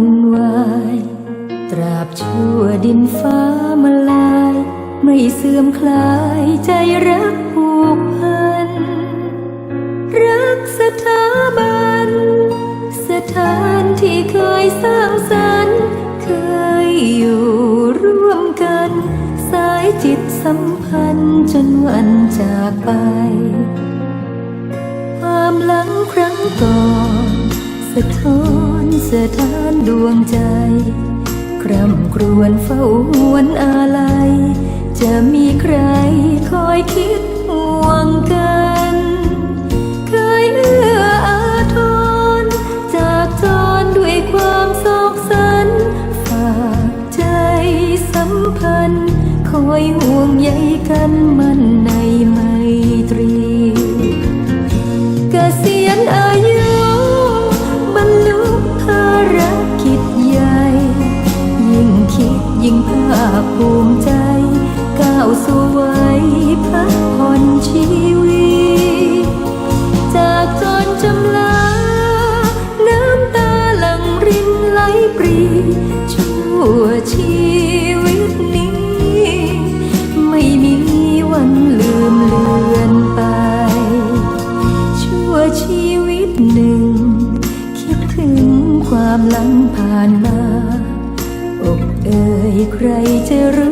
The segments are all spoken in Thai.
วันวายตราบชั่วดินฟ้ามาลาย ไม่เสื่อมคลายใจรักผูกพัน รักสถาบัน สถานที่เคยสร้างสรรค์เคยอยู่ร่วมกัน สายจิตสัมพันธ์จนวันจากไป ความหลังครั้งก่อนสะท้อน สะท้านดวงใจ คร่ำครวญเฝ้าหวนอะไรจะมีใครคอยคิดห่วงกัน เคยเอื้ออาทรจากจรด้วยความโศกสัน ฝากใจสัมพันธ์ คอยห่วงใยกันมันใน ชั่วชีวิตนี้ ไม่มีวันลืมเลือนไป ชั่วชีวิตหนึ่ง คิดถึงความหลังผ่านมา อกเอ่ยใครจะรู้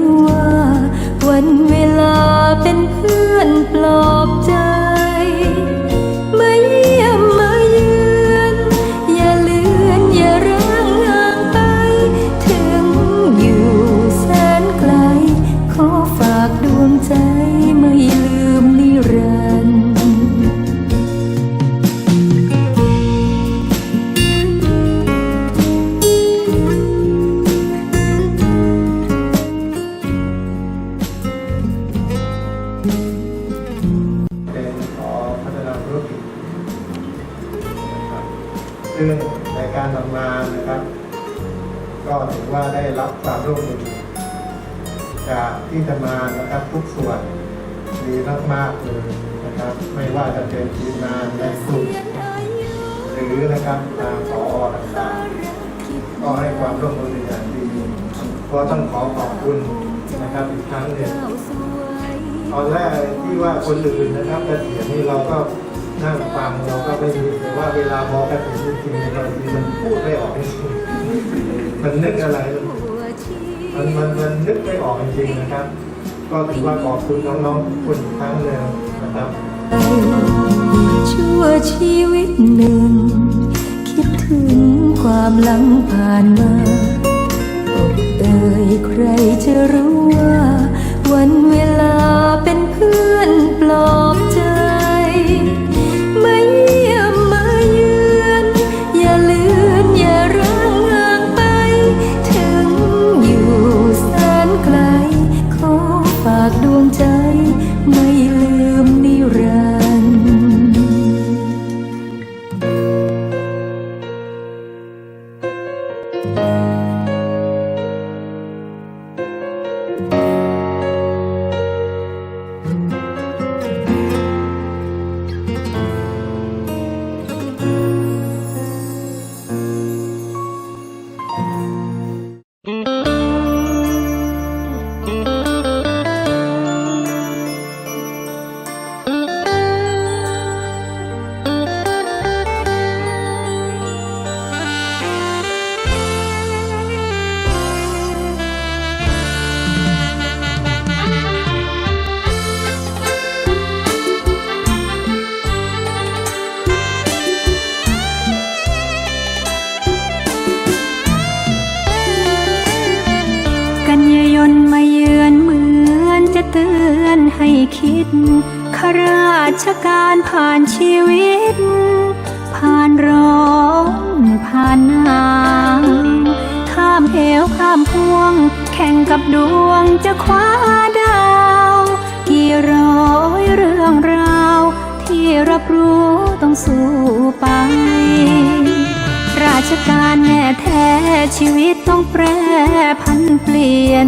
กานะครับ ก็ถือว่าได้รับความร่วมมือจากที่ทำงานนะครับทุกส่วนดีมากๆเลยนะครับ ไม่ว่าจะเป็นทีมงานในกลุ่มหรือนะครับทางผอต่างๆก็ให้ความร่วมมือเป็นอย่างดีก็ต้องขอขอบคุณนะครับอีกครั้งหนึ่งตอนแรกที่ว่าคนอื่นนะครับเกษียณนี่เราก็ นั่งฟังเราก็ไม่รู้แต่ว่าเวลาพอเกษียณจริงๆบางทีมันพูดไม่ออกจริงมันนึกอะไรมันมันมันนึกไม่ออกจริงๆนะครับ ก็ถือว่าขอบคุณน้องๆคนครั้งหนึ่งนะครับชั่วชีวิตหนึ่ง คิดถึงความหลังผ่านมาอกเอ่ยใครจะรู้ว่า วันเวลาเป็นเพื่อนปลอบใจ ผ่านชีวิต ผ่านร้อนผ่านหนาวข้ามเหวข้ามพวง แข่งกับดวงจะคว้าดาว กี่ร้อยเรื่องราว ที่รับรู้ต้องสู้ไป ราชการแน่แท้ชีวิตต้องแปรพันเปลี่ยน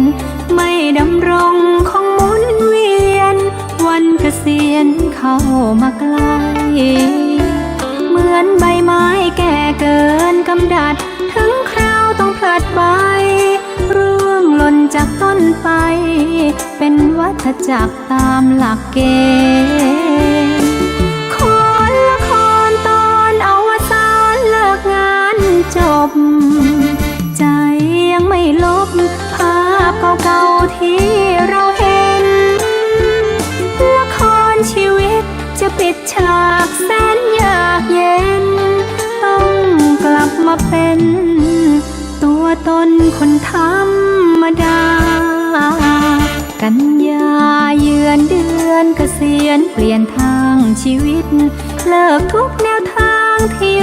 ไม่ดำรงคงมุนเวียน เข้ามาใกล้เหมือนใบไม้แก่เกินกำดัด ถึงคราวต้องพลัดใบร่วงหล่นจากต้นไป เป็นวัฏจักรตามหลักเกณฑ์คนละครตอนอาวสานเลิกงานจบ ใจยังไม่ลบภาพเก่าๆที่ ปิดฉากแสนยากเย็น ต้องกลับมาเป็น ตัวตนคนธรรมดา กันยาเยือนเดือนเกษียณเปลี่ยนทางชีวิต เลิกทุกแนวทางที่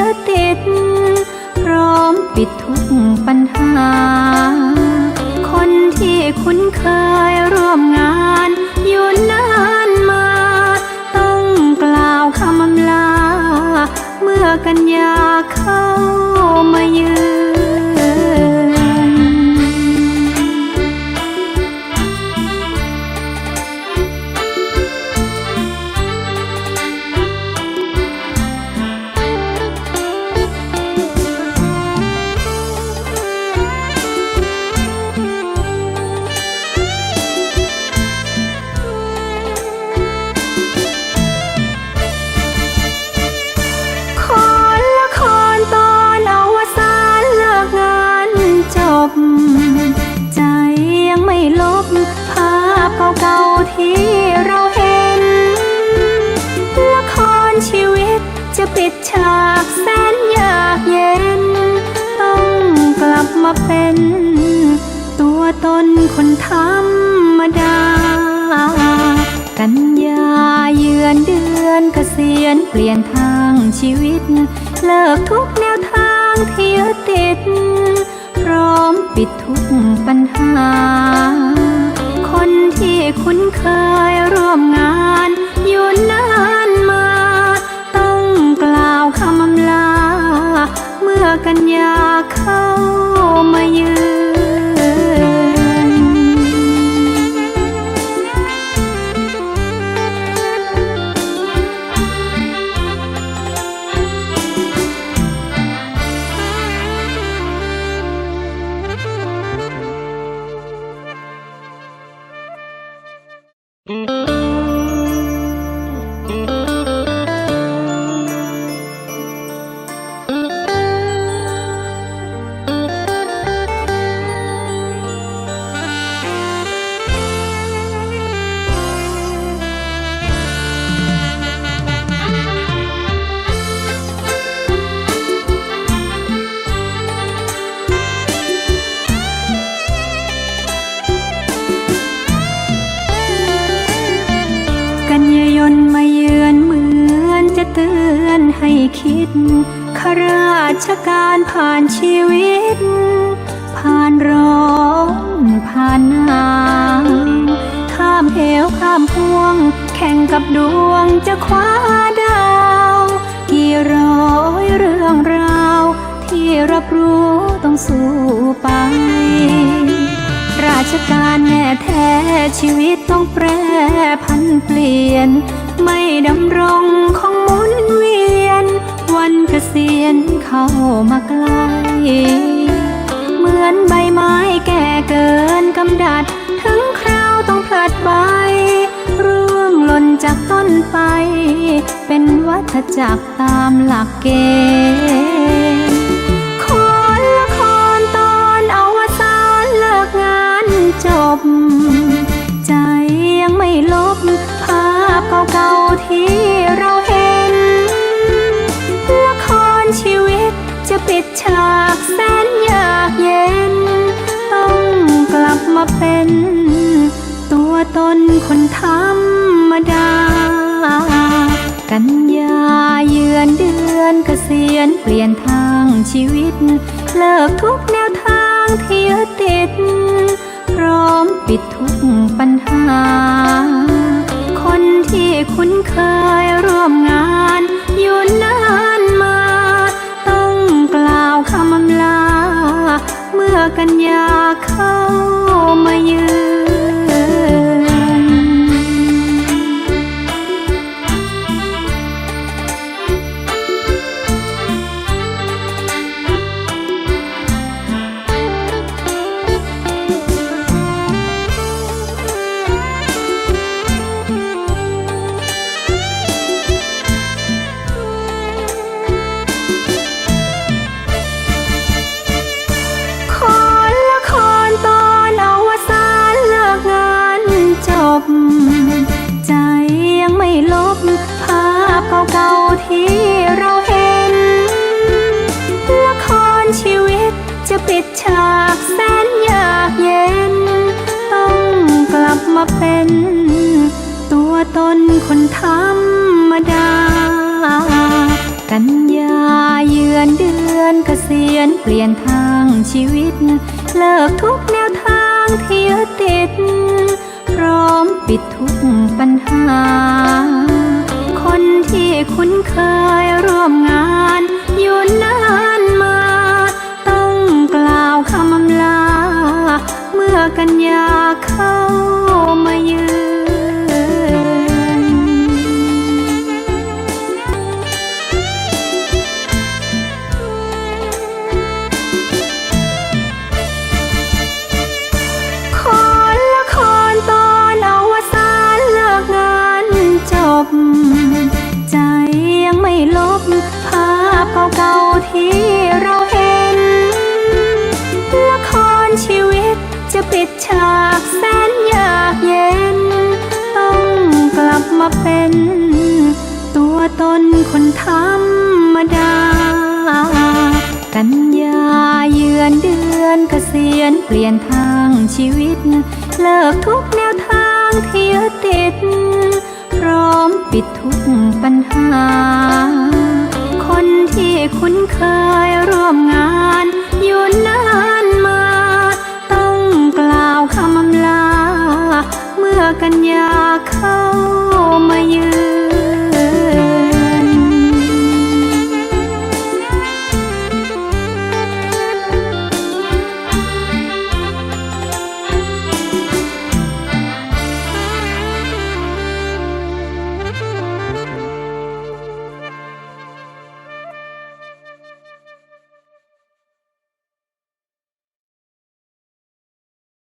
มาเป็น ตัวตนคนธรรมดา กันยาเยือนเดือนเกษียณเปลี่ยนทางชีวิต เลิกทุกแนวทางที่ยึดติด พร้อมปิดทุกปัญหา คนที่คุ้นเคยร่วมงานอยู่นาน กันยาเข้ามาเยือน เตือนให้คิดข้าราชการผ่านชีวิต ผ่านร้อนผ่านหนาวข้ามเหวข้ามพวง แข่งกับดวงจะคว้าดาว กี่ร้อยเรื่องราว ที่รับรู้ต้องสู้ไป ราชการแน่แท้ชีวิตต้องแปรพันเปลี่ยน ไม่ดำรงคงหมุนเวียน วันเกษียณเข้ามาใกล้เหมือนใบไม้แก่เกินกำดัด ถึงคราวต้องพลัดใบร่วงหล่นจากต้นไป เป็นวัฏจักรตามหลักเกณฑ์ ที่เราเห็น ละครชีวิตจะปิดฉากแสนยากเย็น ต้องกลับมาเป็น ตัวตนคนธรรมดา กันยาเยือนเดือนเกษียณเปลี่ยนทางชีวิต เลิกทุกแนวทางที่ยึดติด พร้อมปิดทุกปัญหา เคยร่วมงานอยู่นานมา ต้องกล่าวคำอำลา เมื่อกันยาเข้า เย็น ต้องกลับมาเป็น ตัวตนคนธรรมดา กันยาเยือนเดือนเกษียณเปลี่ยนทางชีวิต เลิกทุกแนวทางที่ติด พร้อมปิดทุกปัญหา คนที่คุ้นเคย เมื่ รรมดา กันยาเยือนเดือนเกษียณเปลี่ยนทางชีวิต เลิกทุกแนวทางที่ยึดติด พร้อมปิดทุกปัญหา คนที่คุ้นเคยร่วมงานอยู่นานมา ต้องกล่าวคำอำลา เมื่อกันยาเข้ามาเยือน